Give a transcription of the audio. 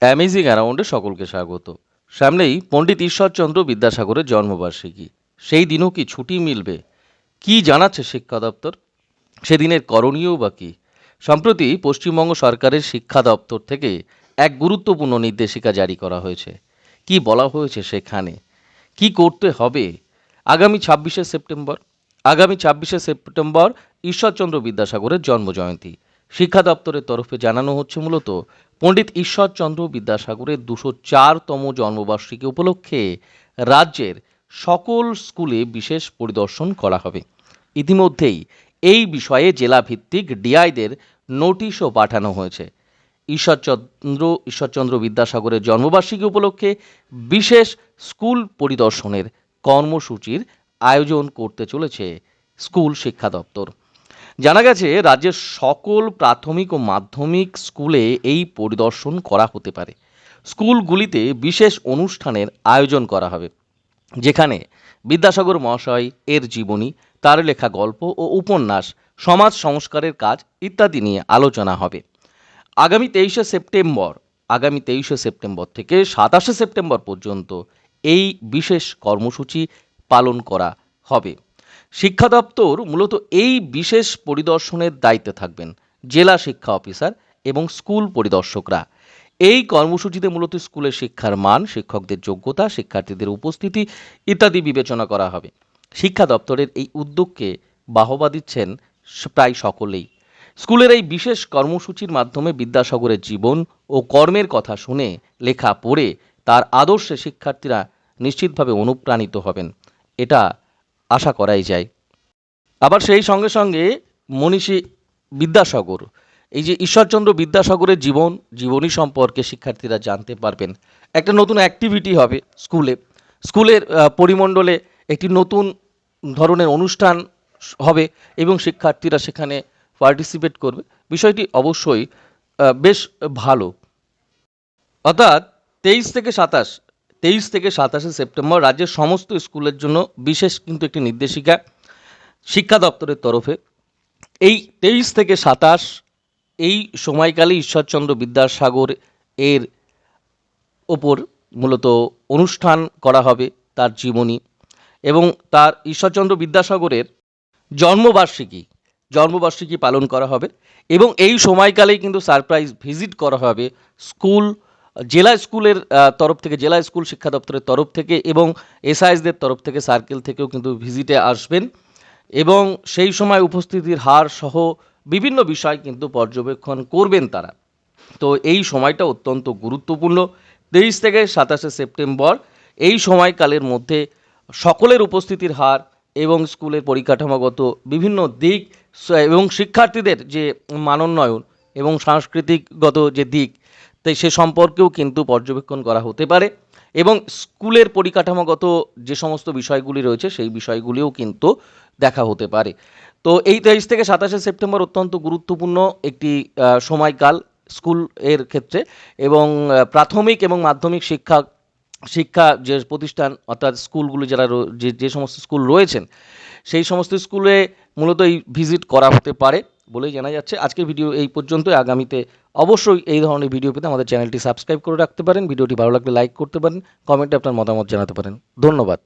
Amazing অ্যারাউন্ডে সকলকে স্বাগত। সামনেই পণ্ডিত ঈশ্বরচন্দ্র বিদ্যাসাগরের জন্মবার্ষিকী। সেই দিনও কি ছুটি মিলবে? কি জানাচ্ছে শিক্ষা দপ্তর? সেদিনের করণীয় বা কী? সম্প্রতি পশ্চিমবঙ্গ সরকারের শিক্ষা দপ্তর থেকে এক গুরুত্বপূর্ণ নির্দেশিকা জারি করা হয়েছে। কি বলা হয়েছে সেখানে? কি করতে হবে? আগামী ছাব্বিশে সেপ্টেম্বর। আগামী ছাব্বিশে সেপ্টেম্বর ঈশ্বরচন্দ্র বিদ্যাসাগরের জন্মজয়ন্তী। শিক্ষা দপ্তরের তরফে জানানো হচ্ছে মূলত পণ্ডিত ঈশ্বরচন্দ্র বিদ্যাসাগরের দুশো চারতম জন্মবার্ষিকী উপলক্ষে রাজ্যের সকল স্কুলে বিশেষ পরিদর্শন করা হবে। ইতিমধ্যেই এই বিষয়ে জেলাভিত্তিক ডিআইদের নোটিশও পাঠানো হয়েছে। ঈশ্বরচন্দ্র ঈশ্বরচন্দ্র বিদ্যাসাগরের জন্মবার্ষিকী উপলক্ষে বিশেষ স্কুল পরিদর্শনের কর্মসূচির আয়োজন করতে চলেছে স্কুল শিক্ষা দপ্তর। জানা গেছে, রাজ্যের সকল প্রাথমিক ও মাধ্যমিক স্কুলে এই পরিদর্শন করা হতে পারে। স্কুলগুলিতে বিশেষ অনুষ্ঠানের আয়োজন করা হবে, যেখানে বিদ্যাসাগর মহাশয়, এর জীবনী, তার লেখা গল্প ও উপন্যাস, সমাজ সংস্কারের কাজ ইত্যাদি নিয়ে আলোচনা হবে। আগামী তেইশে সেপ্টেম্বর, আগামী তেইশে সেপ্টেম্বর থেকে সাতাশে সেপ্টেম্বর পর্যন্ত এই বিশেষ কর্মসূচি পালন করা হবে। শিক্ষা দপ্তর মূলত এই বিশেষ পরিদর্শনের দায়িত্বে থাকবেন জেলা শিক্ষা অফিসার এবং স্কুল পরিদর্শকরা। এই কর্মসূচিতে মূলত স্কুলের শিক্ষার মান, শিক্ষকদের যোগ্যতা, শিক্ষার্থীদের উপস্থিতি ইত্যাদি বিবেচনা করা হবে। শিক্ষা দপ্তরের এই উদ্যোগকে বাহবা দিচ্ছেন প্রায় সকলেই। স্কুলের এই বিশেষ কর্মসূচির মাধ্যমে বিদ্যাসাগরের জীবন ও কর্মের কথা শুনে, লেখা পড়ে তার আদর্শে শিক্ষার্থীরা নিশ্চিতভাবে অনুপ্রাণিত হবেন। এটা আশা করাই যায়। আবার সেই সঙ্গে সঙ্গে মনীষী বিদ্যাসাগর, এই যে ঈশ্বরচন্দ্র বিদ্যাসাগরের জীবন, জীবনী সম্পর্কে শিক্ষার্থীরা জানতে পারবেন। একটা নতুন অ্যাক্টিভিটি হবে স্কুলে। স্কুলের পরিমণ্ডলে একটি নতুন ধরনের অনুষ্ঠান হবে এবং শিক্ষার্থীরা সেখানে পার্টিসিপেট করবে। বিষয়টি অবশ্যই বেশ ভালো। অর্থাৎ তেইশ থেকে সাতাশ তেইশ থেকে সাতাশে সেপ্টেম্বর রাজ্যের সমস্ত স্কুলের জন্য বিশেষ কিন্তু একটি নির্দেশিকা শিক্ষা দপ্তরের তরফে। এই তেইশ থেকে সাতাশ এই সময়কালে ঈশ্বরচন্দ্র বিদ্যাসাগর এর ওপর মূলত অনুষ্ঠান করা হবে তার জীবনী এবং তার ঈশ্বরচন্দ্র বিদ্যাসাগরের জন্মবার্ষিকী জন্মবার্ষিকী পালন করা হবে এবং এই সময়কালেই কিন্তু সারপ্রাইজ ভিজিট করা হবে স্কুল জেলা স্কুলের তরফ থেকে, জেলা স্কুল শিক্ষা দপ্তরের তরফ থেকে এবং এসআইএসদের তরফ থেকে সার্কেল থেকেও কিন্তু ভিজিটে আসবেন এবং সেই সময় উপস্থিতির হার সহ বিভিন্ন বিষয় কিন্তু পর্যবেক্ষণ করবেন তারা। তো এই সময়টা অত্যন্ত গুরুত্বপূর্ণ। তেইশ থেকে সাতাশে সেপ্টেম্বর এই সময়কালের মধ্যে সকলের উপস্থিতির হার এবং স্কুলের পরিকাঠামোগত বিভিন্ন দিক এবং শিক্ষার্থীদের যে মানোন্নয়ন এবং সাংস্কৃতিকগত যে দিক তাই সে সম্পর্কেও কিন্তু পর্যবেক্ষণ করা হতে পারে এবং স্কুলের পরিকাঠামোগত যে সমস্ত বিষয়গুলি রয়েছে সেই বিষয়গুলিও কিন্তু দেখা হতে পারে। তো এই তেইশ থেকে সাতাশে সেপ্টেম্বর অত্যন্ত গুরুত্বপূর্ণ একটি সময়কাল স্কুলের ক্ষেত্রে এবং প্রাথমিক এবং মাধ্যমিক শিক্ষা শিক্ষা যে প্রতিষ্ঠান অর্থাৎ স্কুলগুলো যারা যে যে সমস্ত স্কুল রয়েছেন সেই সমস্ত স্কুলে মূলত এই ভিজিট করা হতে পারে। বলেই জানা যাচ্ছে। আজকের ভিডিও এই পর্যন্তই। আগামীতে অবশ্যই এই ধরনের ভিডিও পেতে আমাদের চ্যানেলটি সাবস্ক্রাইব করে রাখতে পারেন। ভিডিওটি ভালো লাগলে লাইক করতে পারেন। কমেন্টে আপনার মতামত জানাতে পারেন। ধন্যবাদ।